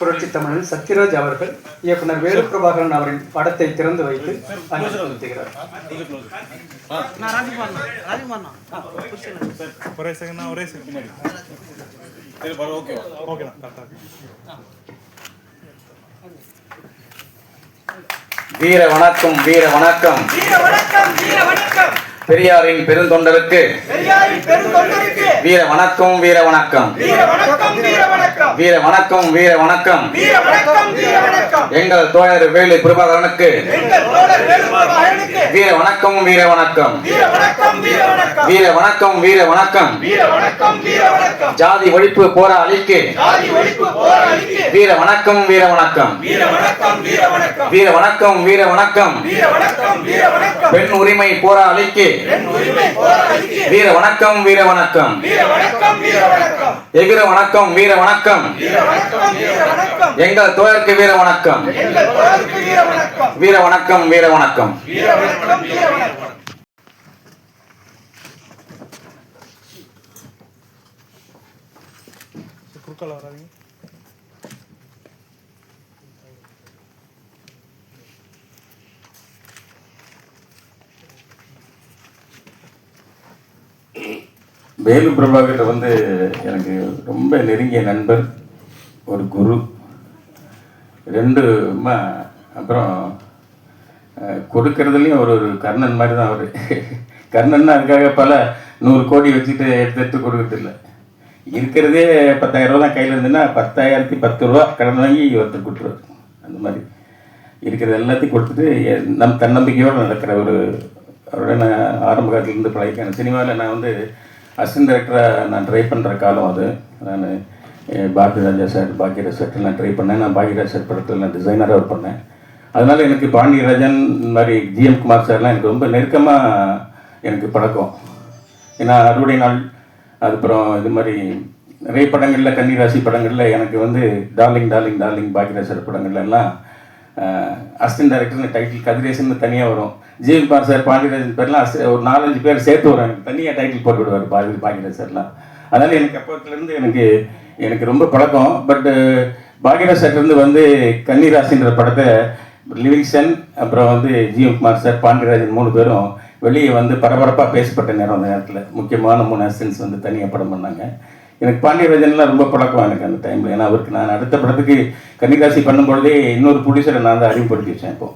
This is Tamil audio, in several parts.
புரட்சி தமிழன் சத்யராஜ் அவர்கள் இயக்குனர் வேலு பிரபாகரன் அவரின் படத்தை திறந்து வைத்து அஞ்சலி செலுத்துகிறார் ஒரே செகண்ட் ஒரே செகண்ட் ஓகே வீர வணக்கம் வீர வணக்கம். வீர வணக்கம் வீர வணக்கம். பெரியாரின் பெருந்தொண்டருக்கு வீர வணக்கம் வீர வணக்கம் வீர வணக்கம் வீர வணக்கம் எங்கள் தோழர் வேலு பிரபாகரனுக்கு வீர வணக்கம் வீர வணக்கம் வீர வணக்கம் வீர வணக்கம் ஜாதி ஒழிப்பு போராளிக்கு வீர வணக்கம் வீர வணக்கம் வீர வணக்கம் வீர வணக்கம் பெண் உரிமை போராளிக்கு வீர வணக்கம் வீர வணக்கம். எகிர வணக்கம். வீர வணக்கம் எங்கள் தோழருக்கு வீர வணக்கம். வீர வணக்கம் வீர வணக்கம். குறுக்கால வராதீங்க. வேலு பிரபாகர் வந்து எனக்கு ரொம்ப நெருங்கிய நண்பர் ஒரு குரு. ரெண்டு அப்புறம் கொடுக்கறதுலேயும் ஒரு ஒரு கர்ணன் மாதிரி தான் அவர். கர்ணன்னா அதுக்காக பல நூறு கோடி வச்சுட்டு எடுத்து எடுத்து கொடுக்கறது இல்லை. இருக்கிறதே பத்தாயிரம் ரூபா தான் கையில் இருந்துன்னா பத்தாயிரத்தி பத்து ரூபா கடன் வாங்கி ஒருத்தர் கொடுத்துருவார். அந்த மாதிரி. இருக்கிறது எல்லாத்தையும் கொடுத்துட்டு நம் தன்னம்பிக்கையோடு நடக்கிற ஒரு அவரோட நான் ஆரம்ப காலத்துலேருந்து பழகிக்கேன் சினிமாவில் நான் வந்து அசிஸ்டன்ட் டைரக்டராக நான் ட்ரை பண்ணுற காலம் அது. நான் பாரதி ராஜா சார் பாக்யராஜ் சார் நான் ட்ரை பண்ணேன். நான் பாக்யராஜ் சார் படத்தில் நான் டிசைனராக ஒர்க் பண்ணேன். அதனால் எனக்கு பாண்டியராஜன் இந்த மாதிரி ஜிஎம் குமார் சார்லாம் எனக்கு ரொம்ப நெருக்கமாக எனக்கு பழக்கம். ஏன்னா அறுவடை நாள் அதுக்கப்புறம் இது மாதிரி நிறைய படங்களில் கன்னிராசி படங்களில் எனக்கு வந்து darling darling darling Bhagyaraj sir படங்கள்லாம் எல்லாம் அசிஸ்டன்ட் டைரக்டர்னு டைட்டில் கதிரேசன் தனியாக வரும். ஜிஎம்பார் சார் பாண்டியராஜன் பேர்லாம் ஒரு நாலஞ்சு பேர் சேர்த்து வரும் தனியாக டைட்டில் போட்டு விடுவார் பாரதி பாக்யராஜ் சார்லாம். அதனால் எனக்கு அப்போத்துலேருந்து எனக்கு எனக்கு ரொம்ப பழக்கம். பட்டு uh, பாக்கியராஜ் சார்லேருந்து வந்து கன்னிராசின்ற படத்தை லிவிங்ஸ்டன் அப்புறம் வந்து ஜிஎம் குமார் சார் பாண்டியராஜன் மூணு பேரும் வெளியே வந்து பரபரப்பாக பேசப்பட்ட நேரம் அந்த நேரத்தில். முக்கியமான மூணு அசிஸ்டன்ஸ் வந்து தனியாக படம் பண்ணாங்க. எனக்கு பாண்டியராஜன்லாம் ரொம்ப பழக்கம் எனக்கு அந்த டைமில் ஏன்னா அவருக்கு நான் அடுத்த படத்துக்கு கன்னிராசி பண்ணும்பொழுதே இன்னொரு ப்ரொடியூசரை நான் தான் அறிமுகப்படுத்தி வச்சேன் இப்போ.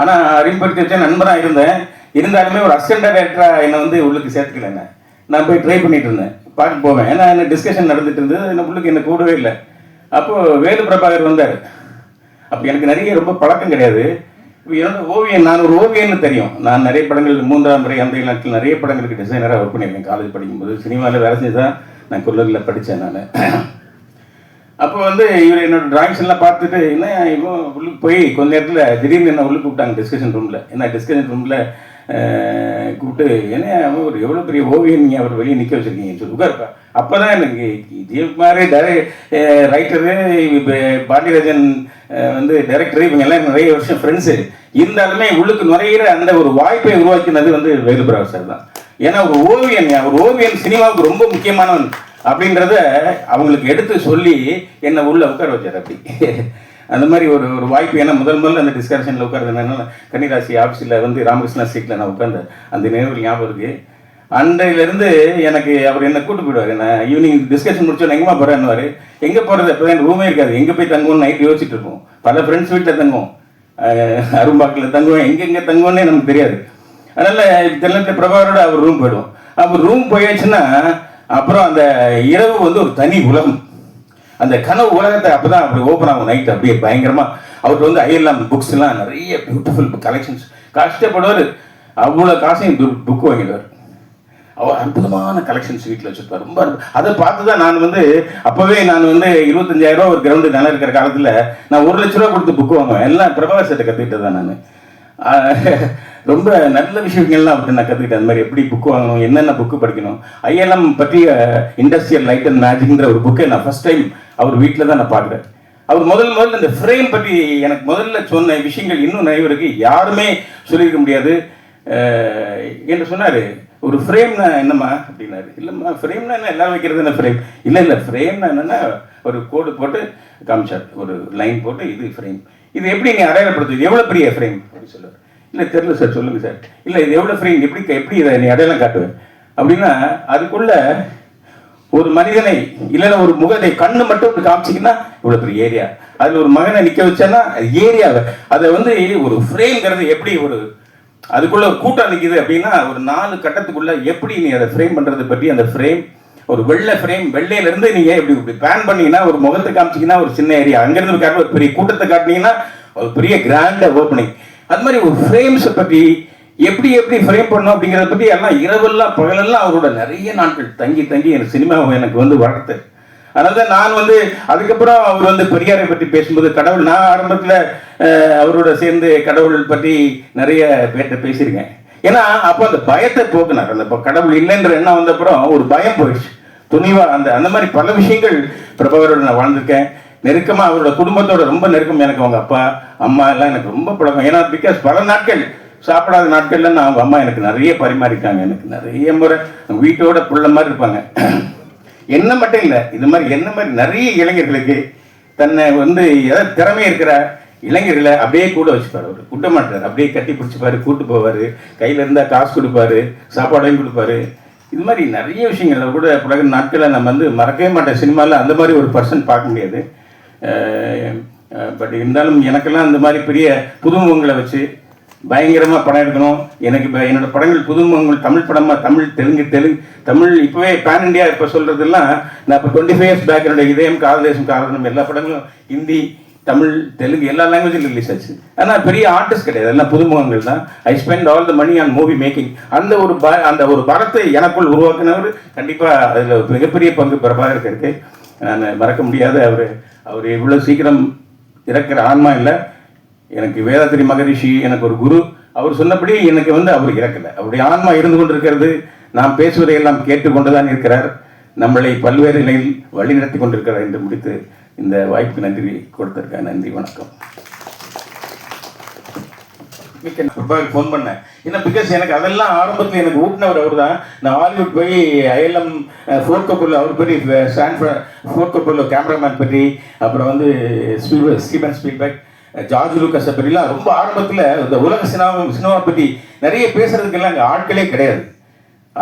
ஆனால் அறிமுகப்படுத்தி வச்ச நண்பராக இருந்தேன். இருந்தாலுமே ஒரு அசிஸ்டன்ட் டேரக்டராக என்னை வந்து உள்ளுக்கு சேர்த்துக்கல என்ன நான் போய் ட்ரை பண்ணிட்டு இருந்தேன். பார்க்க போவேன். ஏன்னா என்ன டிஸ்கஷன் நடந்துட்டு இருந்தது. என்ன உள்ளுக்கு என்ன கூடவே இல்லை. அப்போது வேலு பிரபாகர் வந்தார். அப்போ எனக்கு நிறைய ரொம்ப பழக்கம் கிடையாது. என்னோட ஓவியம் நான் ஒரு ஓவியம்னு தெரியும். நான் நிறைய படங்கள் மூன்றாம் முறை அந்த நாட்கள் நிறைய படங்களுக்கு டிசைனராக ஒர்க் பண்ணியிருக்கேன். காலேஜ் படிக்கும்போது சினிமாவில் வேலை செஞ்சு தான் நான் குள்ளூரில் படித்தேன் நான். அப்போ வந்து இவர் என்னோட டிராயிங்ஸ் எல்லாம் பார்த்துட்டு என்ன இவன் உள்ளுக்கு போய் கொஞ்ச நேரத்தில் திடீர்னு என்ன உள்ளுக்கு கூப்பிட்டாங்க டிஸ்கஷன் ரூமில் என்ன டிஸ்கஷன் ரூமில் கூப்பிட்டு என்ன அவன் ஒரு எவ்வளோ பெரிய ஓவியம் நீங்கள் அவர் வெளியே நிற்க வச்சிருக்கீங்கன்னு சொல்லி உட்காருப்பா. அப்போ தான் எனக்கு ஜெயக்குமார் டேரே ரைட்டரு பாண்டியராஜன் வந்து டைரக்டர் இவங்க எல்லாம் நிறைய வருஷம் ஃப்ரெண்ட்ஸு இருந்தாலுமே உள்ளுக்கு நுரையிற அந்த ஒரு வாய்ப்பை உருவாக்கினது வந்து வேலுபிராவ் சார் தான். ஏன்னா ஒரு ஓவியன் ஒரு ஓவியன் சினிமாவுக்கு ரொம்ப முக்கியமானவன். அப்படின்றத அவங்களுக்கு எடுத்து சொல்லி என்னை உள்ளே உட்கார வச்சார் அப்படி. அந்த மாதிரி ஒரு ஒரு வாய்ப்பு. ஏன்னா முதல் முதல்ல அந்த டிஸ்கஷனில் உட்கார்றதுனால கன்னிராசி ஆஃபீஸில் வந்து ராமகிருஷ்ணா சீட்டில் நான் உட்காந்து அந்த நினைவு ஞாபகம் இருக்குது அன்றையிலேருந்து எனக்கு அவர் என்ன கூட்டு போயிடுவார். என்ன ஈவினிங் டிஸ்கஷன் முடிச்சோன்னு எங்கேமா போகிறேன்னுவார் எங்கே போகிறது இப்போ ரூமே இருக்காது. எங்கே போய் தங்குவோம்னு நைட் யோசிச்சுட்டு இருப்போம். பல ஃப்ரெண்ட்ஸ் வீட்டில் தங்குவோம். அரும்பாக்கில் தங்குவோம் எங்கெங்கே தங்குவோன்னே நமக்கு தெரியாது. அதனால் தென்னத்தை பிரபாகரோட அவர் ரூம் போயிடுவோம். அப்போ ரூம் போயாச்சுன்னா அப்புறம் அந்த இரவு வந்து ஒரு தனி உலகம். அந்த கனவு உலகத்தை அப்பதான் அப்படி ஓப்பன் ஆகும் நைட் அப்படியே பயங்கரமா. அவர்கிட்ட வந்து ஐஎல்லாம் புக்ஸ் எல்லாம் நிறைய பியூட்டிஃபுல் கலெக்ஷன்ஸ் கஷ்டப்படுவார். அவ்வளோ காசையும் புக் வாங்கிடுவார். அவர் அற்புதமான கலெக்ஷன்ஸ் வீட்டில் வச்சிருப்பார். ரொம்ப அதை பார்த்து தான் நான் வந்து அப்போவே நான் வந்து இருபத்தஞ்சாயிரம் ரூபா ஒரு கிரவுண்டு நிலம் இருக்கிற காலத்தில் நான் ஒரு லட்ச ரூபா கொடுத்து புக் வாங்குவேன். எல்லாம் பிரபாகர் சட்டை கற்றுக்கிட்டு தான் நான் ரொம்ப நல்ல விஷயங்கள்லாம் அப்படி நான் கற்றுக்கிட்டேன் அந்த மாதிரி எப்படி புக் வாங்கணும் என்னென்ன புக்கு படிக்கணும். ஐஎல்எம் பற்றிய இண்டஸ்ட்ரியல் லைட் அண்ட் மேஜிக்ன்ற ஒரு புக்கை நான் ஃபர்ஸ்ட் டைம் அவர் வீட்டில் தான் நான் பார்க்குறேன். அவர் முதல் முதல்ல இந்த ஃப்ரேம் பற்றி எனக்கு முதல்ல சொன்ன விஷயங்கள் இன்னும் நிறைய யாருமே சொல்லியிருக்க முடியாது. என்று சொன்னார்? ஒரு ஃப்ரேம்னா என்னம்மா அப்படின்னாரு. இல்லைம்மா ஃப்ரேம்னா என்ன? எல்லாம் வைக்கிறது என்ன ஃப்ரேம் இல்லை இல்லை ஃப்ரேம்னா என்னென்னா ஒரு கோடு போட்டு காமிச்சார். ஒரு லைன் போட்டு இது ஃப்ரேம் இது எப்படி நீ அடையாளப்படுத்துது எவ்வளோ பெரிய ஃப்ரேம் அப்படின்னு சொல்லுவார். இல்லை தெரியல சார் சொல்லுங்கள் சார். இல்லை இது எவ்வளோ ஃப்ரேம் எப்படி எப்படி இதை நீ அடையாளம் காட்டுவேன் அப்படின்னா அதுக்குள்ள ஒரு மனிதனை இல்லைன்னா ஒரு முகத்தை கண்ணு மட்டும் காமிச்சிங்கன்னா இவ்வளோ பெரிய ஏரியா. அதில் ஒரு மகனை நிற்க வச்சேன்னா ஏரியாவை அதை. வந்து ஒரு ஃப்ரேம்ங்கிறது எப்படி ஒரு அதுக்குள்ள ஒரு கூட்டம் நிற்கிது அப்படின்னா ஒரு நாலு கட்டத்துக்குள்ள எப்படி நீ அதை ஃப்ரேம் பண்ணுறது பற்றி அந்த ஃப்ரேம் ஒரு வெள்ளை ஃப்ரேம் வெள்ளையிலேருந்து நீங்கள் இப்படி இப்படி பேன் பண்ணீங்கன்னா ஒரு முகத்தை காமிச்சிங்கன்னா ஒரு சின்ன ஏரியா அங்கேருந்து காட்ட ஒரு பெரிய கூட்டத்தை காட்டினீங்கன்னா ஒரு பெரிய கிராண்டாக ஓப்பனிங் அது மாதிரி ஒரு ஃப்ரேம்ஸை பற்றி எப்படி எப்படி ஃப்ரேம் பண்ணணும் அப்படிங்கிறத பற்றி எல்லாம் இரவெல்லாம் பகலெல்லாம் அவரோட நிறைய நாட்கள் தங்கி தங்கி எனக்கு சினிமாவை எனக்கு வந்து வளர்த்து. அதனால தான் நான் வந்து அதுக்கப்புறம் அவர் வந்து பெரியாரை பற்றி பேசும்போது கடவுள் நான் ஆரம்பத்தில் அவரோட சேர்ந்து கடவுள் பற்றி நிறைய பேர்கிட்ட பேசியிருக்கேன். ஏன்னா அப்போ அந்த பயத்தை போக்குனார். அந்த கடவுள் இல்லைன்ற எண்ணம் வந்தப்புறம் ஒரு பயம் போயிடுச்சு. துணிவா அந்த அந்த மாதிரி பல விஷயங்கள் பிரபவரோட நான் வாழ்ந்திருக்கேன் நெருக்கமாக அவரோட குடும்பத்தோட ரொம்ப நெருக்கம் எனக்கு அவங்க அப்பா அம்மா எல்லாம் எனக்கு ரொம்ப பழக்கம். ஏன்னா பிகாஸ் பல நாட்கள் சாப்பிடாத நாட்கள்ல நான் அவங்க அம்மா எனக்கு நிறைய பரிமாறிட்டாங்க. எனக்கு நிறைய முறை வீட்டோட புள்ள மாதிரி இருப்பாங்க. என்ன மட்டும் இல்லை இது மாதிரி என்ன மாதிரி நிறைய இளைஞர்களுக்கு தன்னை வந்து ஏதாவது திறமை இருக்கிற இளைஞர்களை அப்படியே கூட வச்சுப்பார் அவர். கூட்ட மாட்டார். அப்படியே கட்டி பிடிச்சிப்பாரு கூட்டு போவார். கையில் இருந்தால் காசு கொடுப்பாரு சாப்பாடையும் கொடுப்பாரு. இது மாதிரி நிறைய விஷயங்கள். கூட பிறகு நாட்களை நம்ம வந்து மறக்கவே மாட்டேன். சினிமாவில் அந்த மாதிரி ஒரு பர்சன் பார்க்க முடியாது. பட் இருந்தாலும் எனக்கெல்லாம் இந்த மாதிரி பெரிய புதுமுகங்களை வச்சு பயங்கரமாக படம் எடுக்கணும். எனக்கு இப்போ என்னோட படங்கள் புதுமுகங்கள் தமிழ் படமாக தமிழ் தெலுங்கு தெலுங்கு தமிழ் இப்போவே பேன் இண்டியா இப்போ சொல்கிறதெல்லாம் நான் இப்போ டுவெண்ட்டி ஃபைவ் இயர்ஸ் பேக் என்னோட இதயம் காததேசம் காரணம் எல்லா படங்களும் ஹிந்தி தமிழ் தெலுங்கு எல்லா லாங்குவேஜிலும் ரிலீஸ் ஆச்சு. ஆனால் பெரிய ஆர்டிஸ்ட் கிடையாது. எல்லாம் புதுமுகங்கள் தான். I spend all the money on movie making அந்த ஒரு ப அந்த ஒரு படத்தை எனக்குள் உருவாக்குனவர் கண்டிப்பாக அதில் மிகப்பெரிய பங்கு பிரபாகருக்கு இருக்கு நான் மறக்க முடியாத அவர் அவர் இவ்வளோ சீக்கிரம் இறக்கிற ஆன்மா இல்லை. எனக்கு வேதாத்திரி மகரிஷி எனக்கு ஒரு குரு. அவர் சொன்னபடி எனக்கு வந்து அவர் இறக்கலை. அவருடைய ஆன்மா இருந்து கொண்டிருக்கிறது. நாம் பேசுவதை எல்லாம் கேட்டுக்கொண்டு தான் இருக்கிறார். நம்மளை பல்வேறு நிலையில் வழிநடத்தி கொண்டிருக்கிறார் என்று முடித்து இந்த வாய்ப்பு நன்றி கொடுத்திருக்க நன்றி வணக்கம். மிக்க பிரபாகர் ஃபோன் பண்ணேன். ஏன்னா பிகாஸ் எனக்கு அதெல்லாம் ஆரம்பத்தில் எனக்கு ஊட்டினவர் அவர் தான் நான் ஹாலிவுட் போய் ஐஎல்எம் ஃபோர் கப்பூரில் அவர் பற்றி ஸ்டான்ஃபர் ஃபோர் கப்பூரில் கேமராமேன் பற்றி அப்புறம் வந்து ஸ்பீல்பர்க் ஸ்டீபன் ஸ்பீல்பர்க் ஜார்ஜ் லூக்கஸை பற்றிலாம் ரொம்ப ஆரம்பத்தில் இந்த உலக சினிமா சினிமா பற்றி நிறைய பேசுறதுக்கெல்லாம் அங்கே ஆட்களே கிடையாது.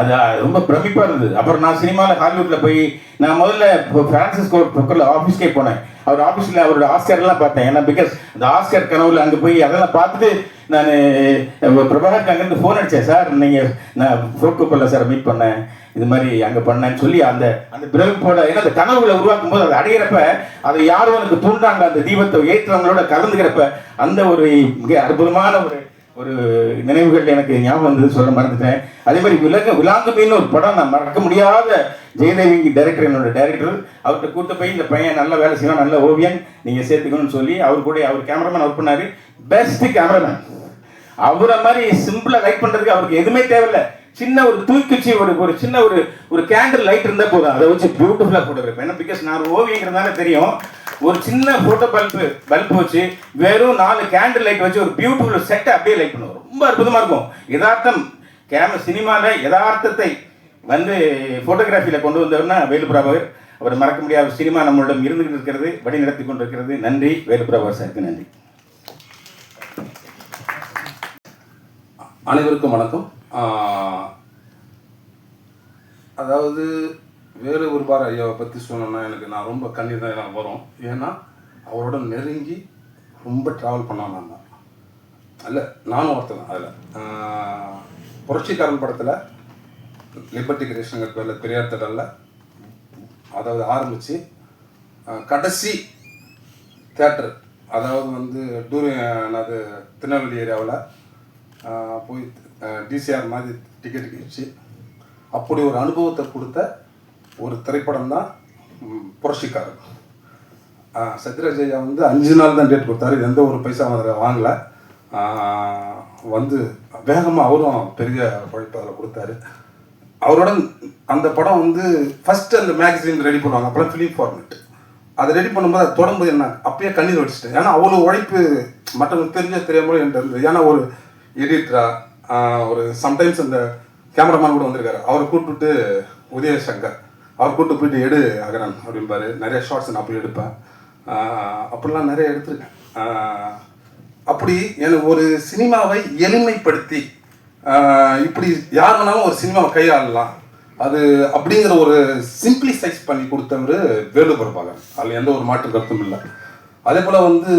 அது ரொம்ப பிரமிப்பாக இருந்தது. அப்புறம் நான் சினிமாவில் ஹாலிவுட்டில் போய் நான் முதல்ல ஃப்ரான்சிஸ்கோ பக்கத்தில் ஆஃபீஸ்க்கே போனேன். அவர் ஆஃபீஸில் அவரோட ஆஸ்கர்லாம் பார்த்தேன். ஏன்னா பிகாஸ் அந்த ஆஸ்கர் கனவுல அங்கே போய் அதெல்லாம் பார்த்துட்டு நான் பிரபாகருக்கு அங்கேருந்து ஃபோன் அடித்தேன் சார் நீங்கள் நான் ஃபோர்ட் சார் மீட் பண்ணேன். இது மாதிரி அங்கே பண்ணேன்னு சொல்லி அந்த அந்த பிரமிப்போட ஏன்னா அந்த கனவுகளை உருவாக்கும் போது அதை அடையிறப்ப அதை யாரும் எனக்கு தூண்டாங்க. அந்த தீபத்தை ஏற்றுறவங்களோட கலந்துக்கிறப்ப அந்த ஒரு மிக அற்புதமான ஒரு ஒரு நினைவுகள் எனக்கு ஞாபகம் வந்தது சொல்ல மறந்துட்டேன். அதே மாதிரி விலங்கு விலாங்குமின்னு ஒரு படம் நான் மறக்க முடியாத ஜெயதேவி டைரக்டர் என்னோட டைரக்டர் அவர்கிட்ட கூட்டு போய் இந்த பையன் நல்ல வேலை செய்வான் நல்ல ஓவியன் நீங்கள் சேர்த்துக்கணும்னு சொல்லி அவர் கூட அவர் கேமராமேன் ஒர்க் பண்ணார். பெஸ்ட் கேமராமேன் அவரை மாதிரி சிம்பிளாக லைட் பண்ணுறதுக்கு அவருக்கு எதுவுமே தேவையில்ல. சின்ன ஒரு தூக்கிச்சு ஒரு ஒரு சின்ன ஒரு ஒரு கேண்டில் லைட் இருந்தால் போதும். அதை வச்சு பியூட்டிஃபுல்லாக போட்டுருப்பேன் ஏன்னா பிகாஸ் நான் ஒரு தெரியும். ஒரு சின்ன போட்டோ பல்பு பல்ப் வச்சு வெறும் நாலு கேண்டில் லைட் வச்சு ஒரு பியூட்டிஃபுல் செட்டை அப்படியே லைட் பண்ணுவோம். ரொம்ப அற்புதமாக இருக்கும். யதார்த்தம் கேம சினிமாவில் யதார்த்தத்தை வந்து ஃபோட்டோகிராஃபியில் கொண்டு வந்தவர்னா வேலுபிரபுவர் அவர் மறக்க முடியாத சினிமா நம்மளிடம் இருந்துகிட்டு இருக்கிறது வழி நடத்தி கொண்டிருக்கிறது. நன்றி வேலு சாருக்கு நன்றி. அனைவருக்கும் வணக்கம். அதாவது வேறு ஒரு பார் ஐயாவை பற்றி சொல்லணும்னா எனக்கு நான் ரொம்ப கண்ணீர் தான் எனக்கு வரும். ஏன்னா அவரோட நெருங்கி ரொம்ப ட்ராவல் பண்ணோம் நான். தான் அல்ல நானும் ஒருத்தன் அதில். புரட்சிக்காரன் படத்தில் லிபர்ட்டி கிருஷ்ணங்கிற பேரில் பெரியார் திடலில் அதாவது ஆரம்பித்து கடைசி தேட்டர் அதாவது வந்து டூரி அது திருநெல்வேலி ஏரியாவில் போய் டிசிஆர் மாதிரி டிக்கெட் கிழிச்சு அப்படி ஒரு அனுபவத்தை கொடுத்த ஒரு திரைப்படம் தான் ம், புரட்சிக்காரன். ஆஹ் சத்யராஜ் ஐயா வந்து அஞ்சு நாள் தான் டேட் கொடுத்தாரு. எந்த ஒரு பைசா அதில் வாங்கலை. வந்து வேகமாக அவரும் பெரிய உழைப்பு அதில் கொடுத்தாரு. அவரோட அந்த படம் வந்து ஃபர்ஸ்ட் அந்த மேகசின் ரெடி பண்ணுவாங்க. அப்புறம் ஃபிலிம் ஃபார்மேட் அதை ரெடி பண்ணும்போது அது தொடரும்போது என்ன அப்பயே கண்ணீர் வடிச்சிட்டேன். ஏன்னா அவ்வளோ உழைப்பு மற்றவங்களுக்கு தெரிஞ்ச தெரியாமல் என்கிட்ட இருந்தது. ஏன்னா ஒரு எடிட்டரா ஆஹ் ஒரு சம்டைம்ஸ் இந்த கேமராமேன் கூட வந்திருக்காரு. அவரை கூப்பிட்டு உதயசங்கர். அவர் கூட்டு போயிட்டு எடு அகரன் அப்படிம்பாரு நிறைய ஷார்ட்ஸ் நான் போய் எடுப்பேன். அப்படிலாம் நிறைய எடுத்திருக்கேன். அப்படி எனக்கு ஒரு சினிமாவை எளிமைப்படுத்தி இப்படி யார் வேணாலும் ஒரு சினிமாவை கையாளலாம். அது அப்படிங்கிற ஒரு சிம்பிளிசைஸ் பண்ணி கொடுத்தவர் வேலு பிரபாகர் அதில் எந்த ஒரு மாற்று கருத்தும் இல்லை. அதே போல் வந்து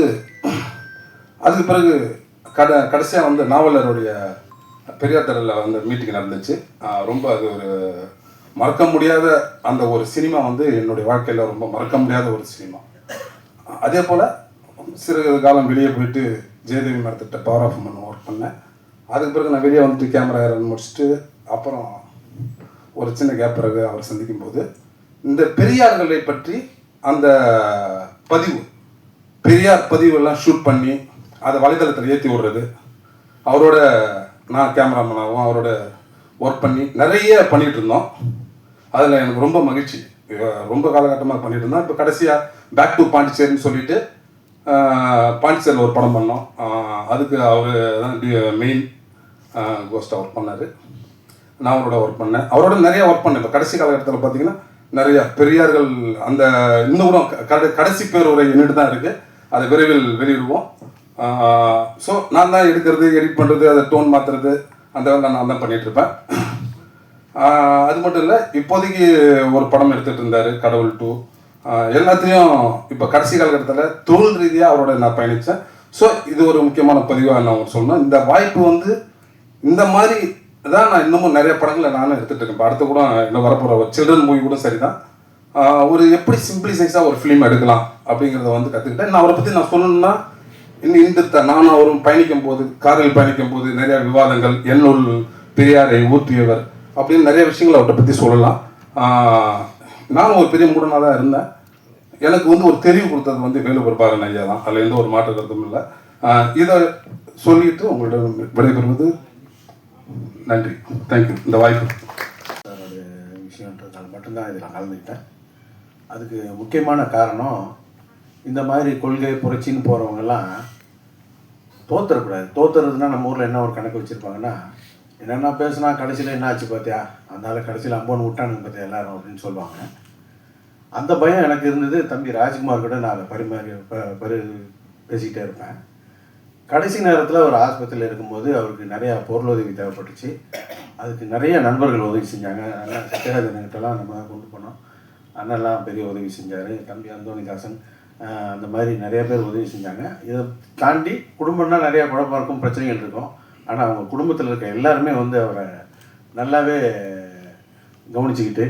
அதுக்கு பிறகு கட கடைசியாக வந்து நாவலருடைய பெரியார் திடலில் வந்து மீட்டிங் நடந்துச்சு. ரொம்ப அது ஒரு மறக்க முடியாத அந்த ஒரு சினிமா வந்து என்னுடைய வாழ்க்கையில் ரொம்ப மறக்க முடியாத ஒரு சினிமா. அதே போல் சிறு காலம் வெளியே போயிட்டு ஜெயதேவி மரத்திட்ட பவர் ஆஃப் பண்ண ஒர்க் பண்ணேன். அதுக்கு பிறகு நான் வெளியே வந்துட்டு கேமரா ரன் முடிச்சுட்டு அப்புறம் ஒரு சின்ன கேப் பிறகு அவர் சந்திக்கும் போது இந்த பெரியார்களை பற்றி அந்த பதிவு பெரியார் பதிவெல்லாம் ஷூட் பண்ணி அதை வலைதளத்தில் ஏற்றி விடுறது அவரோட நான் கேமராமேனாகவும் அவரோட ஒர்க் பண்ணி நிறைய பண்ணிகிட்டு இருந்தோம். அதில் எனக்கு ரொம்ப மகிழ்ச்சி. ரொம்ப காலகட்டமாக பண்ணிட்டு இருந்தோம் இப்போ கடைசியாக பேக் டு பாண்டிச்சேரின்னு சொல்லிட்டு பாண்டிச்சேரியில் ஒரு படம் பண்ணோம். அதுக்கு அவர் தான் மெயின் கோஸ்ட்டாக ஒர்க் பண்ணார். நான் அவரோட ஒர்க் பண்ணேன். அவரோட நிறைய ஒர்க் பண்ணேன். இப்போ கடைசி காலகட்டத்தில் பார்த்தீங்கன்னா நிறையா பெரியார்கள் அந்த இன்னும் கூட க- கடை கடைசி பேருரை என்னிட்டு தான் இருக்குது அதை விரைவில் வெளியிடுவோம். ஸோ நான் தான் எடுக்கிறது எடிட் பண்ணுறது அதை டோன் மாற்றுறது அந்த வேலை நான் தான் பண்ணிகிட்ருப்பேன் அது மட்டும் இல்லை இப்போதைக்கு ஒரு படம் எடுத்துட்டு இருந்தார் கடவுள் டூ எல்லாத்தையும் இப்போ கடைசி காலகட்டத்தில் தொழில் ரீதியாக அவரோட நான் பயணித்தேன் ஸோ இது ஒரு முக்கியமான பதிவாக நான் சொன்னேன். சொல்லணும் இந்த வாய்ப்பு வந்து இந்த மாதிரி தான் நான் இன்னமும் நிறைய படங்களை நானும் எடுத்துகிட்டு இருக்கேன். இப்போ அடுத்து கூட இன்னும் வரப்போகிற சில்ட்ரன் மூவி கூட சரி தான் ஒரு எப்படி சிம்பிளிசைஸாக ஒரு ஃபிலிம் எடுக்கலாம் அப்படிங்கிறத வந்து கற்றுக்கிட்டேன் நான் அவரை பற்றி நான் சொல்லணும்னா இன்னும் இந்த நானும் அவரும் பயணிக்கும் போது காரில் பயணிக்கும் போது நிறையா விவாதங்கள் என்னுள் பெரியாரை ஊற்றியவர் அப்படின்னு நிறைய விஷயங்களை அவர்கிட்ட பற்றி சொல்லலாம். நானும் ஒரு பெரிய மூடனாக தான் இருந்தேன். எனக்கு வந்து ஒரு தெரிவு கொடுத்தது வந்து வேலு பிரபாகரன் ஐயா தான். அதில் எந்த ஒரு மாற்று கருத்தும் இல்லை. இதை சொல்லிட்டு உங்களிடம் விடைபெறுவது நன்றி. தேங்க்யூ இந்த வாய்ப்பு. விஷயன்றதுனால மட்டும்தான் இதில் கலந்துக்கிட்டேன். அதுக்கு முக்கியமான காரணம் இந்த மாதிரி கொள்கை புரட்சின்னு போகிறவங்கெல்லாம் தோத்துறக்கூடாது. தோத்துறதுன்னா நம்ம ஊரில் என்ன ஒரு கணக்கு வச்சுருப்பாங்கன்னா என்னென்ன பேசுனா கடைசியில் என்ன ஆச்சு பார்த்தியா அதனால் கடைசியில் அம்போன்னு விட்டானுங்க பார்த்தியா எல்லாரும் அப்படின்னு சொல்லுவாங்க. அந்த பயம் எனக்கு இருந்தது. தம்பி ராஜ்குமார் கூட நான் அதை பரிமாறி ப- பரி பேசிக்கிட்டே இருப்பேன். கடைசி நேரத்தில் ஒரு ஆஸ்பத்திரியில் இருக்கும்போது அவருக்கு நிறையா பொருளுதவி தேவைப்பட்டுச்சு. அதுக்கு நிறைய நண்பர்கள் உதவி செஞ்சாங்க. அதனால் சத்யராஜன்கிட்டலாம் நம்ம கொண்டு போனோம். அண்ணன்லாம் பெரிய உதவி செஞ்சார். தம்பி அந்தோணிதாசன் அந்த மாதிரி நிறைய பேர் உதவி செஞ்சாங்க. இதை தாண்டி குடும்பம்னா நிறையா குழப்பம் இருக்கும் பிரச்சனைகள் இருக்கும். ஆனால் அவங்க குடும்பத்தில் இருக்க எல்லாருமே வந்து அவரை நல்லாவே கவனிச்சுக்கிட்டு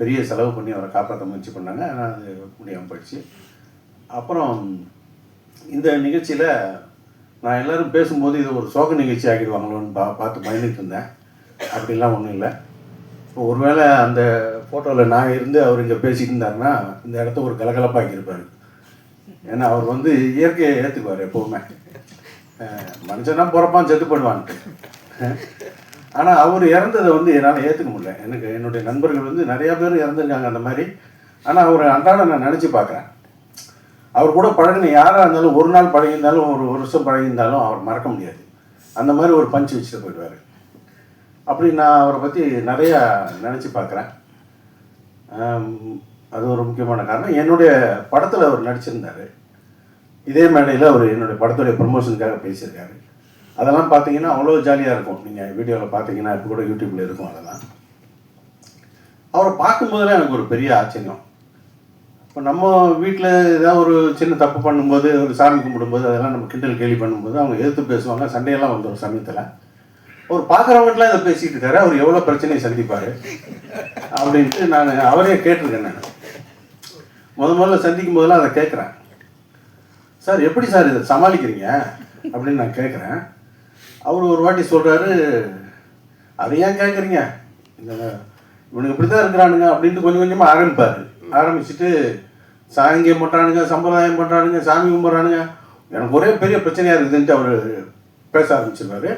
பெரிய செலவு பண்ணி அவரை காப்பாற்ற முயற்சி பண்ணாங்க. ஆனால் அது முடியாமல் போயிடுச்சு. அப்புறம் இந்த நிகழ்ச்சியில் நான் எல்லோரும் பேசும்போது இது ஒரு சோக நிகழ்ச்சி ஆகிடுவாங்களோன்னு பா பார்த்து பயந்துட்டு இருந்தேன். அப்படிலாம் ஒன்றும் இல்லை. இப்போ ஒருவேளை அந்த ஃபோட்டோவில் நான் இருந்து அவர் இங்கே பேசிட்டு இருந்தாருன்னா இந்த இடத்த ஒரு கலகலப்பாக்கியிருப்பார். ஏன்னா அவர் வந்து இயற்கையை ஏற்றுக்குவார் எப்போவுமே. மனுஷனா பிறப்பான் செத்து பண்ணுவான்ட்டு ஆனால் அவர் இறந்ததை வந்து என்னால் ஏற்றுக்க முடியல. எனக்கு என்னுடைய நண்பர்கள் வந்து நிறையா பேர் இறந்துருக்காங்க அந்த மாதிரி. ஆனால் அவர் அன்றாட நான் நினச்சி பார்க்குறேன். அவர் கூட பழகின யாராக இருந்தாலும் ஒரு நாள் பழகியிருந்தாலும் ஒரு வருஷம் பழகியிருந்தாலும் அவர் மறக்க முடியாது. அந்த மாதிரி ஒரு பஞ்சு வச்சுட்டு போயிடுவார். அப்படி நான் அவரை பற்றி நிறையா நினச்சி பார்க்குறேன். அது ஒரு முக்கியமான காரணம். என்னுடைய படத்தில் அவர் நடிச்சிருந்தார். இதே மேடையில் அவர் என்னுடைய படத்துடைய ப்ரொமோஷனுக்காக பேசியிருக்காரு. அதெல்லாம் பார்த்தீங்கன்னா அவ்வளோ ஜாலியாக இருக்கும். நீங்கள் வீடியோவில் பார்த்தீங்கன்னா இப்போ கூட யூடியூப்பில் இருக்கும் அதெல்லாம். அவரை பார்க்கும்போதெல்லாம் எனக்கு ஒரு பெரிய ஆச்சரியம். இப்போ நம்ம வீட்டில் ஏதாவது ஒரு சின்ன தப்பு பண்ணும்போது ஒரு சாமி கும்பிடும்போது அதெல்லாம் நம்ம கிண்டல் கேலி பண்ணும்போது அவங்க எதிர்த்து பேசுவாங்க. சண்டையெல்லாம் வந்து ஒரு சமயத்தில். அவர் பார்க்குறவங்களாம் இதை பேசிக்கிட்டு இருக்காரு. அவர் எவ்வளோ பிரச்சனையை சந்திப்பார்? அப்படின்ட்டு நான் அவரே கேட்டிருக்கேன் நான். முத முதல்ல சந்திக்கும் போதெல்லாம் அதை கேட்குறேன். சார் எப்படி சார் இதை சமாளிக்கிறீங்க? அப்படின்னு நான் கேட்குறேன் அவர் ஒரு வாட்டி சொல்கிறாரு அதை ஏன் கேட்குறீங்க இந்த இவனுக்கு இப்படி தான் இருக்கிறானுங்க அப்படின்ட்டு கொஞ்சம் கொஞ்சமாக ஆரம்பிப்பார். ஆரம்பிச்சுட்டு சாங்கியம் பண்ணுறானுங்க சம்பிரதாயம் பண்ணுறானுங்க சாமி கும்பிட்றானுங்க. எனக்கு ஒரே பெரிய பிரச்சனையாக இருக்குதுன்ட்டு அவர் பேச ஆரம்பிச்சிருவாரு.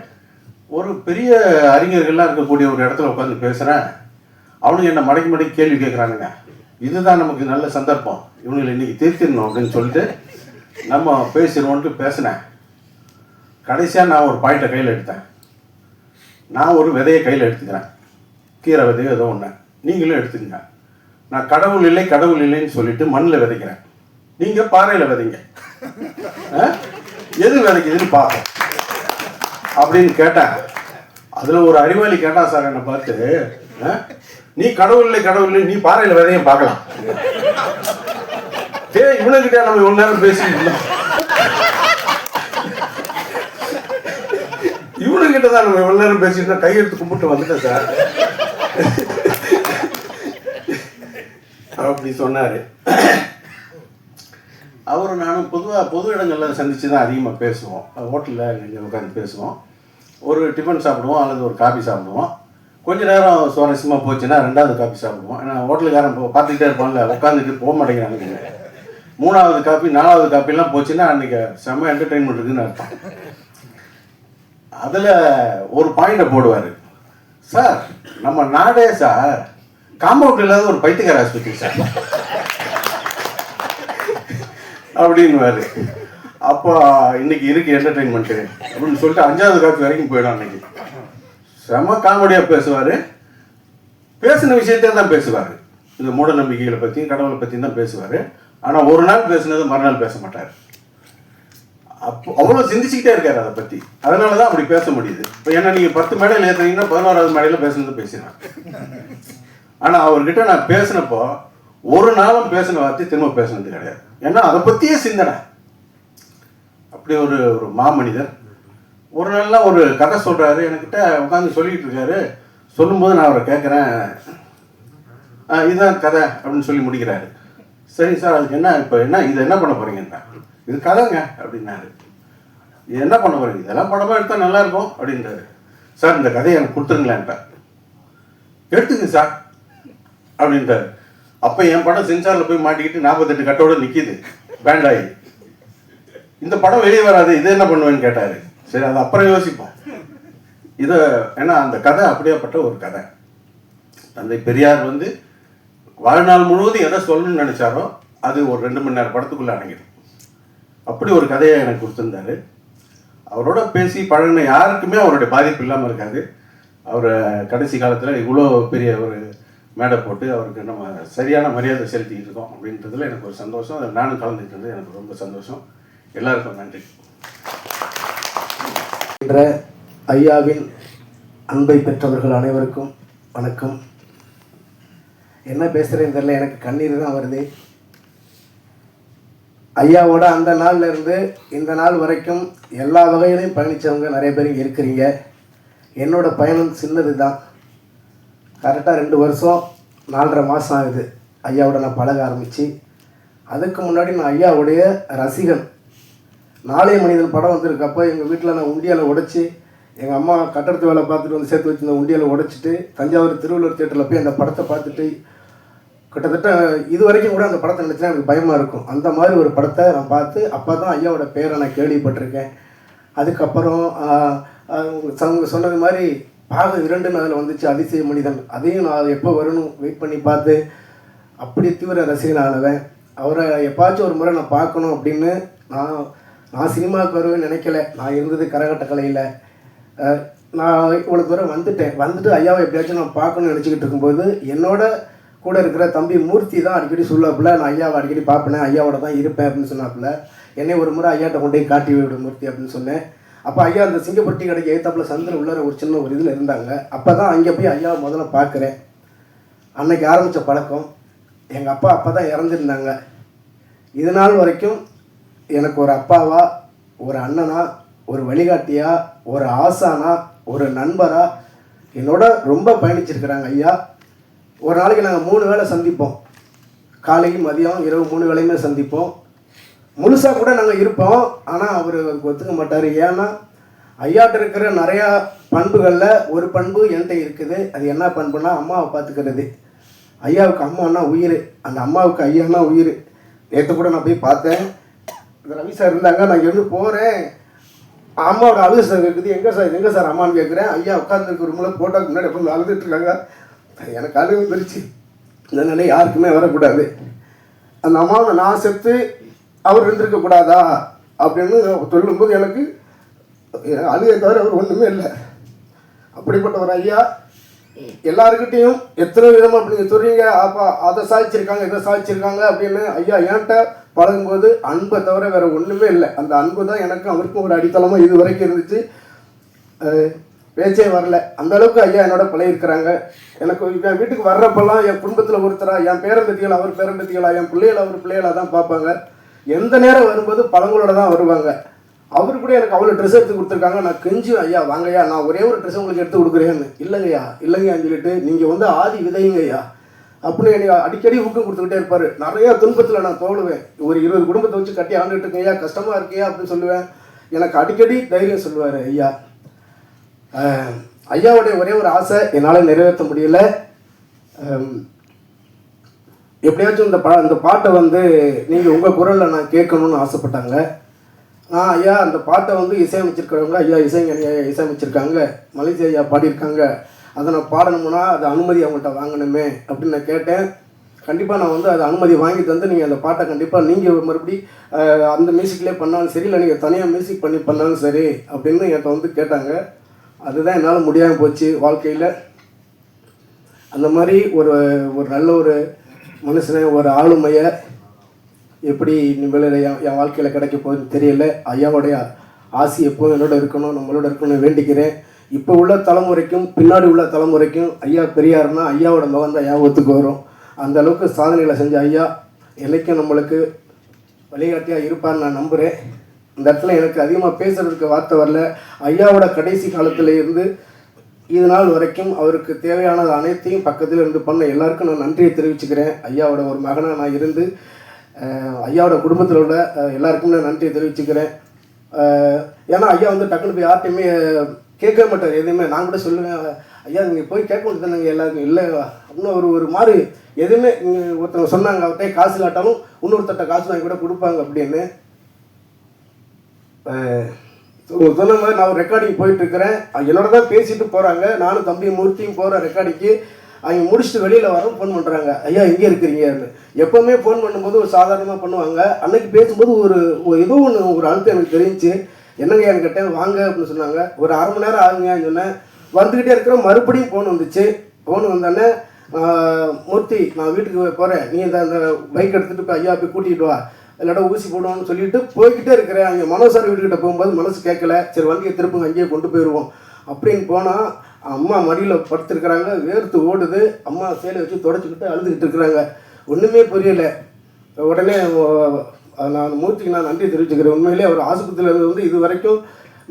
ஒரு பெரிய அறிஞர்கள்லாம் இருக்கக்கூடிய ஒரு இடத்துல உட்காந்து பேசுகிறேன் அவனுக்கு என்ன மடக்கி மடக்கி கேள்வி கேட்குறானுங்க இதுதான் நமக்கு நல்ல சந்தர்ப்பம். இவங்களை இன்னைக்கு தீர்த்திடணும் அப்படின்னு சொல்லிட்டு நம்ம பேசிடுவோன்ட்டு பேசினேன். கடைசியாக நான் ஒரு பாயிண்ட்டை கையில் எடுத்தேன். நான் ஒரு விதையை கையில் எடுத்துக்கிறேன். கீரை விதையோ ஏதோ ஒன்று நீங்களும் எடுத்துக்கங்க. நான் கடவுள் இல்லை கடவுள் இல்லைன்னு சொல்லிட்டு மண்ணில் விதைக்கிறேன். நீங்கள் பாறையில் விதைங்க. ஆ? எது விதைக்குதுன்னு பார்ப்போம். அப்படின்னு கேட்டேன். அதில் ஒரு அறிவாளி கேட்டான் சார் என்னை பார்த்து நீ கடவுள் இல்லை கடவுள் இல்லை நீ பாறையில் விதையும் பார்க்கலாம். ஏ இவனுக்கிட்ட நம்ம இவ்வளோ நேரம் பேசிட்டு இவனுக்கிட்ட தான் நம்ம இவ்வளோ நேரம் பேசிட்டு கையெழுத்து கும்பிட்டு வந்துட்டேன் சார். அப்படி சொன்னார். அவரும் நானும் பொதுவாக பொது இடங்களில் சந்தித்து தான் அதிகமாக பேசுவோம். ஹோட்டலில் இங்கே உட்காந்து பேசுவோம். ஒரு டிஃபன் சாப்பிடுவோம் அல்லது ஒரு காபி சாப்பிடுவோம். கொஞ்ச நேரம் சுவாரஸ்யமாக போச்சுன்னா ரெண்டாவது காஃபி சாப்பிடுவோம். ஏன்னா ஹோட்டலுக்காரன் பார்த்துக்கிட்டே இருப்பான்ல உட்காந்துட்டு போக மாட்டேங்கிறானுங்க. மூணாவது காப்பி நாலாவது காப்பிலாம் போச்சுன்னா அன்றைக்கி செம்ம என்டர்டெயின்மெண்ட் இருக்குன்னு அர்த்தம். அதில் ஒரு பாயிண்டை போடுவார். சார் நம்ம நாடே சார் காம்பவுண்ட் இல்லாத ஒரு பைத்தியக்கார ஆஸ்பத்திரி சார். அப்படின்னுவாரு. அப்போ இன்னைக்கு இருக்கு என்டர்டைன்மெண்ட்டு அப்படின்னு சொல்லிட்டு அஞ்சாவது காப்பி வரைக்கும் போயிடும் அன்னைக்கு. செம காமெடியாக பேசுவார். பேசின விஷயத்தை தான் பேசுவார். இந்த மூட நம்பிக்கைகளை பற்றியும் கடவுளை பற்றியும் தான் பேசுவார். ஆனால் ஒரு நாள் பேசுனது மறுநாள் பேச மாட்டார் அப்போ அவ்வளோ சிந்திச்சுக்கிட்டே இருக்காரு அதை பற்றி அதனால தான் அப்படி பேச முடியுது. இப்போ ஏன்னா நீங்கள் பத்து மேடையில் ஏற்றுனீங்கன்னா பதினோராவது மேடையில் பேசுனது பேசினான் ஆனால் அவர்கிட்ட நான் பேசினப்போ ஒரு நாளும் பேசின வார்த்தை திரும்ப பேசுனது கிடையாது. ஏன்னா அதை பற்றியே சிந்தனை. அப்படி ஒரு ஒரு மாமனிதர். ஒரு நாள்லாம் ஒரு கதை சொல்கிறாரு என்கிட்ட உட்காந்து சொல்லிக்கிட்டு இருக்காரு. சொல்லும்போது நான் அவரை கேட்குறேன் இதுதான் கதை அப்படின்னு சொல்லி முடிக்கிறாரு. சரி சார் அதுக்கு என்ன இப்போ என்ன இது என்ன பண்ண போகிறீங்கன்றா இது கதைங்க அப்படின்னாரு. இது என்ன பண்ண போகிறீங்க இதெல்லாம் படமாக எடுத்தால் நல்லா இருக்கும் அப்படின்றாரு. சார் இந்த கதையை எனக்கு கொடுத்துருங்களேன்ட்டேன் எடுத்துங்க சார் அப்படின்றாரு. அப்போ என் படம் சென்சாரில் போய் மாட்டிக்கிட்டு நாற்பத்தெட்டு கட்டோட நிற்கிது வேண்டாயி. இந்த படம் வெளியே வராது இது என்ன பண்ணுவேன்னு கேட்டார். சரி அது அப்புறம் யோசிப்போம். இதை ஏன்னா அந்த கதை அப்படியேப்பட்ட ஒரு கதை. தந்தை பெரியார் வந்து வாழ்நாள் முழுவதும் எதை சொல்லணும்னு நினச்சாரோ அது ஒரு ரெண்டு மணி நேரம் படத்துக்குள்ளே அடங்கிடும். அப்படி ஒரு கதையை எனக்கு கொடுத்துருந்தாரு. அவரோட பேசி பழகின யாருக்குமே அவருடைய பாதிப்பு இல்லாமல் இருக்காது. அவர் கடைசி காலத்தில் இவ்வளோ பெரிய ஒரு மேடை போட்டு அவருக்கு நம்ம சரியான மரியாதை செலுத்திக்கிட்டு இருக்கோம் அப்படின்றதுல எனக்கு ஒரு சந்தோஷம். அதில் நானும் கலந்துக்கிட்டது எனக்கு ரொம்ப சந்தோஷம். எல்லாருக்கும் நன்றி. என்ற ஐயாவின் அன்பை பெற்றவர்கள் அனைவருக்கும் வணக்கம். என்ன பேசுகிறேன்னு தெரியல எனக்கு கண்ணீர் தான் வருது. ஐயாவோட அந்த நாள்ல இருந்து இந்த நாள் வரைக்கும் எல்லா வகையிலையும் பயணித்தவங்க நிறைய பேர் இருக்கிறீங்க. என்னோடய பயணம் சின்னது தான் கரெக்டாக ரெண்டு வருஷம் நாலரை மாதம் ஆகுது. ஐயாவோட நான் பழக ஆரம்பித்து அதுக்கு முன்னாடி நான் ஐயாவுடைய ரசிகன். நாளைய மனிதன் படம் வந்திருக்கப்போ எங்கள் வீட்டில் நான் உண்டியால உடைச்சி எங்கள் அம்மா கட்டடத்து வேலை பார்த்துட்டு வந்து சேர்த்து வச்சிருந்த உண்டியலை உடைச்சிட்டு தஞ்சாவூர் திருவள்ளுவர் தேட்டரில் போய் அந்த படத்தை பார்த்துட்டு கிட்டத்தட்ட இது வரைக்கும் கூட அந்த படத்தை நினச்சினா எனக்கு பயமாக இருக்கும். அந்த மாதிரி ஒரு படத்தை நான் பார்த்து அப்போ தான் ஐயாவோட பேரை நான் கேள்விப்பட்டிருக்கேன். அதுக்கப்புறம் அவங்க சொன்னது மாதிரி பாகம் இரண்டுன்னு அதில் வந்துச்சு அதிசய மனிதன். அதையும் நான் எப்போ வரணும் வெயிட் பண்ணி பார்த்து அப்படி தீவிர ரசிகனானவன் அவரை எப்பாச்சும் ஒரு முறை நான் பார்க்கணும் அப்படின்னு நான் நான் சினிமாவுக்கு வருவேன்னு நினைக்கல. நான் இருந்தது கரகட்ட கலையில் நான் இவ்வளோ தூரம் வந்துட்டேன். வந்துட்டு ஐயாவை எப்படியாச்சும் நான் பார்க்கணும்னு நினச்சிக்கிட்டு இருக்கும்போது என்னோட கூட இருக்கிற தம்பி மூர்த்தி தான் அடிக்கடி சொல்லாப்புல நான் ஐயாவை அடிக்கடி பார்ப்பேன் ஐயாவோட தான் இருப்பேன் அப்படின்னு சொன்னாப்புல. என்னை ஒரு முறை ஐயாட்ட கொண்டு போய் காட்டி விடு மூர்த்தி அப்படின்னு சொன்னேன். அப்போ ஐயா அந்த சிங்கப்பட்டி கடைக்கு எழுத்தாப்புல சந்திர உள்ளார ஒரு சின்ன ஒரு இதில் இருந்தாங்க. அப்போ தான் அங்கே போய் ஐயாவை முதல்ல பார்க்குறேன். அன்னைக்கு ஆரம்பித்த பழக்கம். எங்கள் அப்பா அப்போ தான் இறந்துருந்தாங்க. இது நாள் வரைக்கும் எனக்கு ஒரு அப்பாவா ஒரு அண்ணனா ஒரு வழிகாட்டியா ஒரு ஆசானா ஒரு நண்பரா என்னோட ரொம்ப பயணிச்சிருக்கிறாங்க ஐயா. ஒரு நாளைக்கு நாங்கள் மூணு வேளை சந்திப்போம். காலையும் மதியம் இரவு மூணு வேளையுமே சந்திப்போம். முழுசாக கூட நாங்கள் இருப்போம். ஆனால் அவர் அதுக்கு ஒத்துக்க மாட்டார். ஏன்னா ஐயாட்ட இருக்கிற நிறையா பண்புகளில் ஒரு பண்பு என்கிட்ட இருக்குது. அது என்ன பண்புனா அம்மாவை பார்த்துக்கிறது. ஐயாவுக்கு அம்மானா உயிர். அந்த அம்மாவுக்கு ஐயானா உயிர். நேற்று கூட நான் போய் பார்த்தேன். ரவி சார் இருந்தாங்க. நான் இருந்து போகிறேன் அம்மாவோட அழுகு சார் இருக்குது எங்கே சார் எங்கே சார் அம்மான்னு கேட்குறேன் ஐயா உட்காந்துருக்க ரூமில் போட்டோக்கு முன்னாடி எப்போ அழுதுட்டு இருக்காங்க. எனக்கு அழுகு வந்துருச்சு. இந்த நிலை யாருக்குமே வரக்கூடாது. அந்த அம்மாவை நான் செத்து அவர் இருந்திருக்கக்கூடாதா அப்படின்னு சொல்லும்போது எனக்கு அழுகை தவிர அவர் ஒன்றுமே இல்லை. அப்படிப்பட்ட ஒரு ஐயா எல்லாருக்கிட்டேயும் எத்தனை விதமாக அப்படி நீங்கள் சொல்றீங்க? அப்பா அதை சாதிச்சிருக்காங்க இதை சாதிச்சிருக்காங்க அப்படின்னு ஐயா என்கிட்ட பழகும்போது அன்பை தவிர வேறு ஒன்றுமே இல்லை. அந்த அன்பு தான் எனக்கும் அவருக்கும் ஒரு அடித்தளமாக இது வரைக்கும் இருந்துச்சு. பேச்சே வரல. அந்த அளவுக்கு ஐயா என்னோட பழகிருக்கிறாங்க எனக்கு என் வீட்டுக்கு வர்றப்பெல்லாம் என் குடும்பத்தில் ஒருத்தரா என் பேரம்பத்திகள் அவர் பேரம்பத்திகளா என் பிள்ளைகள் அவர் பிள்ளைகளா தான் பார்ப்பாங்க. எந்த நேரம் வரும்போது பழங்களோட தான் வருவாங்க. அவர் கூட எனக்கு அவ்வளோ ட்ரெஸ் எடுத்து கொடுத்துருக்காங்க. நான் கெஞ்சி ஐயா வாங்கய்யா நான் ஒரே ஒரு ட்ரெஸ் உங்களுக்கு எடுத்து கொடுக்குறேன்னு. இல்லைங்கய்யா இல்லைங்கய்யான்னு சொல்லிட்டு நீங்கள் வந்து ஆதி விதைங்க ஐயா அப்படின்னு என்னை அடிக்கடி ஊக்கம் கொடுத்துக்கிட்டே இருப்பார். நிறைய துன்பத்தில் நான் தோடுவேன் ஒரு இருபது குடும்பத்தை வச்சு கட்டி ஆண்டுட்டு இருக்கேன் கஷ்டமாக இருக்கையா அப்படின்னு சொல்லுவேன். எனக்கு அடிக்கடி தைரியம் சொல்லுவார் ஐயா ஐயாவுடைய ஒரே ஒரு ஆசை என்னால் நிறைவேற்ற முடியல. எப்படியாச்சும் இந்த பா இந்த பாட்டை வந்து நீங்கள் உங்கள் குரலில் நான் கேட்கணும்னு ஆசைப்பட்டாங்க. நான் ஐயா அந்த பாட்டை வந்து இசையமைச்சிருக்கிறவங்க ஐயா இசைஞானி ஐயா இசையமைச்சிருக்காங்க மலேசியா ஐயா பாடியிருக்காங்க. அதை நான் பாடணும்னா அது அனுமதி அவங்கள்ட்ட வாங்கணுமே அப்படின்னு நான் கேட்டேன். கண்டிப்பாக நான் வந்து அதை அனுமதி வாங்கி தந்து நீங்கள் அந்த பாட்டை கண்டிப்பாக நீங்கள் மறுபடி அந்த மியூசிக்லேயே பண்ணாலும் சரி இல்லை நீங்கள் தனியாக மியூசிக் பண்ணி பண்ணாலும் சரி அப்படின்னு என்கிட்ட வந்து கேட்டாங்க. அதுதான் என்னால் முடியாமல் போச்சு வாழ்க்கையில். அந்த மாதிரி ஒரு ஒரு நல்ல ஒரு மனுஷனை ஒரு ஆளுமையை எப்படி இனிமேல் என் என் வாழ்க்கையில் கிடைக்க போகுதுன்னு தெரியல. ஐயாவுடைய ஆசி எப்போதும் என்னோட இருக்கணும் நம்மளோட இருக்கணும்னு வேண்டிக்கிறேன். இப்போ உள்ள தலைமுறைக்கும் பின்னாடி உள்ள தலைமுறைக்கும் ஐயா பெரியார்னா ஐயாவோட மகன் தான் ஞாபகத்துக்கு வரும். அந்த அளவுக்கு சாதனைகளை செஞ்ச ஐயா என்னைக்கும் நம்மளுக்கு வழிகாட்டியாக இருப்பார்னு நான் நம்புகிறேன் இந்த இடத்துல எனக்கு அதிகமாக பேசுறதுக்கு வார்த்தை வரல. ஐயாவோட கடைசி காலத்தில் இருந்து இது நாள் வரைக்கும் அவருக்கு தேவையானது அனைத்தையும் பக்கத்தில் இருந்து பண்ண எல்லாருக்கும் நான் நன்றியை தெரிவிச்சுக்கிறேன். ஐயாவோட ஒரு மகனாக நான் இருந்து ஐயாவோட குடும்பத்தில் உள்ள எல்லாருக்கும் நான் நன்றியை தெரிவிச்சுக்கிறேன். ஏன்னா ஐயா வந்து டக்குனு போய் யார்ட்டையுமே கேட்க மாட்டார் எதுவுமே. நான் கூட சொல்லுவேன் ஐயா நீங்கள் போய் கேட்க மாட்டேங்க எல்லாருக்கும். இல்லை இன்னும் ஒரு ஒரு மாதிரி எதுவுமே ஒருத்தவங்க சொன்னாங்க அவர்கிட்ட காசு இல்லாட்டாலும் இன்னொருத்தட்ட காசு வாங்கி கூட கொடுப்பாங்க அப்படின்னு சொன்ன மாதிரி நான் ஒரு ரெக்கார்டிங் போயிட்டுருக்கிறேன். என்னோட தான் பேசிட்டு போகிறாங்க நானும் தம்பி மூர்த்தியும் போகிற ரெக்கார்டிங்க்கு அவங்க முடிச்சுட்டு வெளியில் வர ஃபோன் பண்ணுறாங்க ஐயா எங்கே இருக்கிறீங்கன்னு. எப்போவுமே ஃபோன் பண்ணும்போது ஒரு சாதாரணமாக பண்ணுவாங்க. அன்னைக்கு பேசும்போது ஒரு ஏதோ ஒன்று ஒரு அழுத்தம் எனக்கு தெரிஞ்சு என்னங்க எனக்கு கேட்டேன் வாங்க அப்படின்னு சொன்னாங்க. ஒரு அரை மணி நேரம் ஆகுங்கன்னு சொன்னேன். வந்துக்கிட்டே இருக்கிற மறுபடியும் ஃபோன் வந்துச்சு. ஃபோன் வந்தோடனே மூர்த்தி நான் வீட்டுக்கு போகிறேன் நீ இந்த அந்த பைக் எடுத்துகிட்டு போய் ஐயா போய் கூட்டிகிட்டு வா. இல்லாட்டா ஊசி போடுவோம்னு சொல்லிட்டு போய்கிட்டே இருக்கிறேன். அங்கே மனோசார் வீட்டுக்கிட்ட போகும்போது மனசு கேட்கல. சரி வண்டியை திருப்புங்க அங்கேயே கொண்டு போயிடுவோம். அப்படின்னு போனால் அம்மா மடியில் படுத்துருக்குறாங்க. வேர்த்து ஓடுது. அம்மா சேலை வச்சு தொடச்சிக்கிட்டு அழுதுகிட்டு இருக்கிறாங்க. ஒன்றுமே புரியலை. உடனே நான் மூர்த்திக்கு நான் நன்றி தெரிவிச்சுக்கிறேன். உண்மையிலே அவர் ஆஸ்பத்திரியில் வந்து இது வரைக்கும்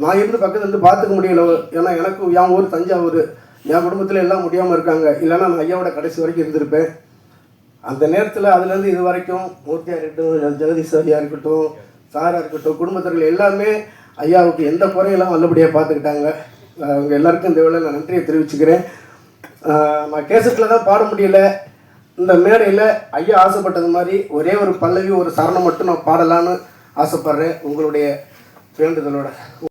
நான் இருந்து பக்கத்துல இருந்து பார்த்துக்க முடியல. ஏன்னா எனக்கும் என் ஊர் தஞ்சாவூர். என் குடும்பத்தில் எல்லாம் முடியாமல் இருக்காங்க. இல்லைன்னா நான் ஐயாவோட கடைசி வரைக்கும் இருந்திருப்பேன். அந்த நேரத்தில் அதுலேருந்து இது வரைக்கும் மூர்த்தியாக இருக்கட்டும் ஜெகதீஷ் ஐயா இருக்கட்டும் சாராக இருக்கட்டும் குடும்பத்தினர்கள் எல்லாமே ஐயாவுக்கு எந்த குறையெல்லாம் நல்லபடியாக பார்த்துக்கிட்டாங்க அவங்க எல்லாருக்கும் இந்த வேலை நான் நன்றியை தெரிவிச்சுக்கிறேன். நான் கேசட்டில் தான் பாட முடியல. இந்த மேடையில் ஐயா ஆசைப்பட்டது மாதிரி ஒரே ஒரு பல்லவி ஒரு சரணம் மட்டும் நான் பாடலான்னு ஆசைப்பட்றேன். உங்களுடைய வேண்டுதலோட.